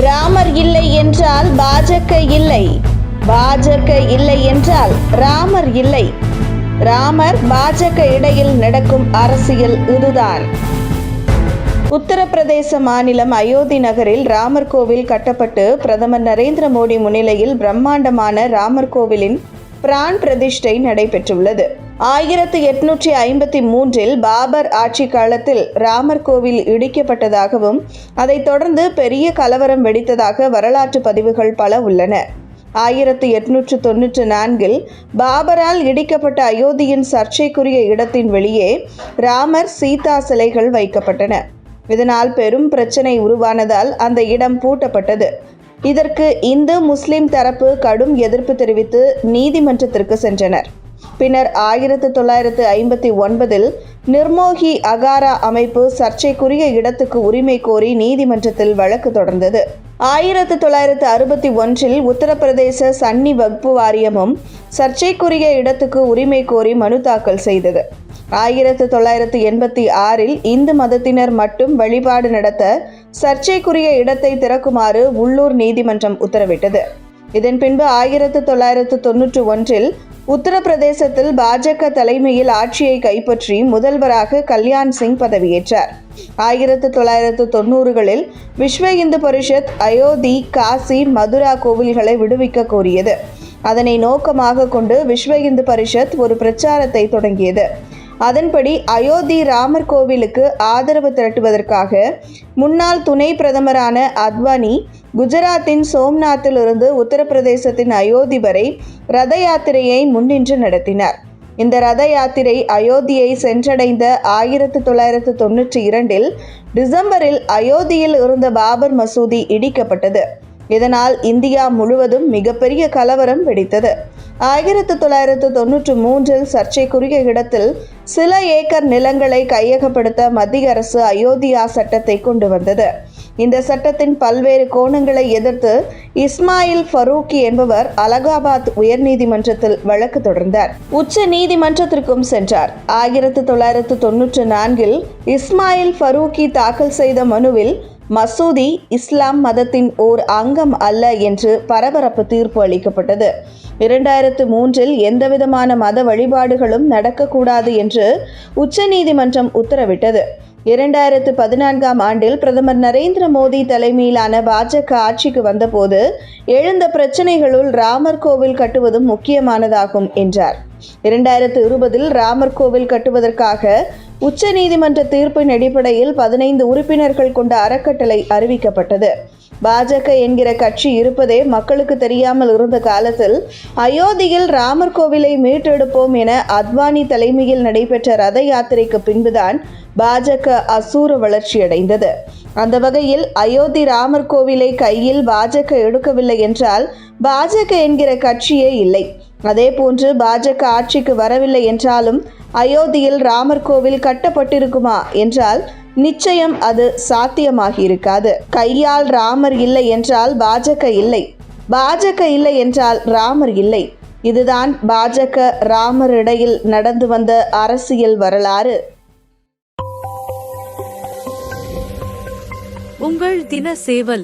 ராமர் இல்லை என்றால் பாஜக இல்லை. பாஜக இல்லை என்றால் ராமர் இல்லை. ராமர் பாஜக இடையில் நடக்கும் அரசியல் இதுதான். உத்தரப்பிரதேச மாநிலம் அயோத்தி நகரில் ராமர் கோவில் கட்டப்பட்டு பிரதமர் நரேந்திர மோடி முன்னிலையில் பிரம்மாண்டமான ராமர் கோவிலின் பிரான் பிரதிஷ்டை நடைபெற்றுள்ளது. ஆயிரத்து எட்நூற்றி ஐம்பத்தி மூன்றில் பாபர் ஆட்சி காலத்தில் ராமர் கோவில் இடிக்கப்பட்டதாகவும் அதைத் தொடர்ந்து பெரிய கலவரம் வெடித்ததாக வரலாற்று பதிவுகள் பல உள்ளன. ஆயிரத்து எட்நூற்று தொன்னூற்று நான்கில் பாபரால் இடிக்கப்பட்ட அயோத்தியின் சர்ச்சைக்குரிய இடத்தின் வெளியே ராமர் சீதா சிலைகள் வைக்கப்பட்டன. இதனால் பெரும் பிரச்சனை உருவானதால் அந்த இடம் பூட்டப்பட்டது. இதற்கு இந்து முஸ்லிம் தரப்பு கடும் எதிர்ப்பு தெரிவித்து நீதிமன்றத்திற்கு சென்றனர். பின்னர் ஆயிரத்து தொள்ளாயிரத்து ஐம்பத்தி ஒன்பதில் நிர்மோகி அகாரா அமைப்பு சர்ச்சைக்குரிய இடத்துக்கு உரிமை கோரி நீதிமன்றத்தில் வழக்கு தொடர்ந்தது. ஆயிரத்து தொள்ளாயிரத்து அறுபத்தி ஒன்றில் உத்தரப்பிரதேச சன்னி வக்பு வாரியமும் சர்ச்சைக்குரிய இடத்துக்கு உரிமை கோரி மனு தாக்கல் செய்தது. ஆயிரத்து தொள்ளாயிரத்து எண்பத்தி ஆறில் இந்து மதத்தினர் மட்டும் வழிபாடு நடத்த சர்ச்சைக்குரிய இடத்தை திறக்குமாறு உள்ளூர் நீதிமன்றம் உத்தரவிட்டது. இதன் பின்பு ஆயிரத்து தொள்ளாயிரத்து தொன்னூற்று ஒன்றில் உத்தரப்பிரதேசத்தில் பாஜக தலைமையில் ஆட்சியை கைப்பற்றி முதல்வராக கல்யாண் சிங் பதவியேற்றார். ஆயிரத்து தொள்ளாயிரத்து தொண்ணூறுகளில் விஸ்வ இந்து பரிஷத் அயோத்தி காசி மதுரா கோவில்களை விடுவிக்க கோரியது. அதனை நோக்கமாக கொண்டு விஸ்வ இந்து பரிஷத் ஒரு பிரச்சாரத்தை தொடங்கியது. அதன்படி அயோத்தி ராமர் கோவிலுக்கு ஆதரவு திரட்டுவதற்காக முன்னாள் துணை பிரதமரான அத்வானி குஜராத்தின் சோம்நாத்திலிருந்து உத்தரப்பிரதேசத்தின் அயோத்தி வரை ரத யாத்திரையை முன்னின்று நடத்தினார். இந்த ரத யாத்திரை அயோத்தியை சென்றடைந்த ஆயிரத்து தொள்ளாயிரத்து தொன்னூற்றி இரண்டில் டிசம்பரில் அயோத்தியில் இருந்த பாபர் மசூதி இடிக்கப்பட்டது. இதனால் இந்தியா முழுவதும் மிகப்பெரிய கலவரம் வெடித்தது. ஆயிரத்து தொள்ளாயிரத்து தொன்னூற்று மூன்றில் சர்ச்சைக்குரிய இடத்தில் சில ஏக்கர் நிலங்களை கையகப்படுத்த மத்திய அரசு அயோத்தியா சட்டத்தை கொண்டு வந்தது. இந்த சட்டத்தின் பல்வேறு கோணங்களை எதிர்த்து இஸ்மாயில் ஃபரூக்கி என்பவர் அலகாபாத் உயர்நீதிமன்றத்தில் வழக்கு தொடர்ந்தார். உச்ச நீதிமன்றத்திற்கும் சென்றார். ஆயிரத்து தொள்ளாயிரத்து தொன்னூற்று நான்கில் இஸ்மாயில் ஃபரூக்கி தாக்கல் செய்த மனுவில் மசூதி இஸ்லாம் மதத்தின் ஓர் அங்கம் அல்ல என்று பரபரப்பு தீர்ப்பு அளிக்கப்பட்டது. இரண்டாயிரத்து மூன்றில் எந்தவிதமான மத வழிபாடுகளும் நடக்கக்கூடாது என்று உச்சநீதிமன்றம் உத்தரவிட்டது. இரண்டாயிரத்து பதினான்காம் ஆண்டில் பிரதமர் நரேந்திர மோடி தலைமையிலான பாஜக ஆட்சிக்கு வந்தபோது எழுந்த பிரச்சனைகளுள் ராமர் கோவில் கட்டுவதும் முக்கியமானதாகும் என்றார். இரண்டாயிரத்து இருபதில் ராமர் கோவில் கட்டுவதற்காக உச்ச நீதிமன்ற தீர்ப்பின் அடிப்படையில் பதினைந்து உறுப்பினர்கள் கொண்ட அறக்கட்டளை அறிவிக்கப்பட்டது. பாஜக என்கிற கட்சி இருப்பதே மக்களுக்கு தெரியாமல் இருந்த காலத்தில் அயோத்தியில் ராமர் கோவிலை மீட்டெடுப்போம் என அத்வானி தலைமையில் நடைபெற்ற ரத யாத்திரைக்கு பின்புதான் பாஜக அசூர வளர்ச்சியடைந்தது. அந்த வகையில் அயோத்தி ராமர் கோவிலை கையில் பாஜக எடுக்கவில்லை என்றால் பாஜக என்கிற கட்சியே இல்லை. அதே போன்று பாஜக ஆட்சிக்கு வரவில்லை என்றாலும் அயோத்தியில் ராமர் கோவில் கட்டப்பட்டிருக்குமா என்றால் நிச்சயம் அது சாத்தியமாகி இருக்காது கையால் ராமர் இல்லை என்றால் பாஜக இல்லை. பாஜக இல்லை என்றால் ராமர் இல்லை. இதுதான் பாஜக ராமர் இடையில் நடந்து வந்த அரசியல் வரலாறு. உங்கள் தின சேவல்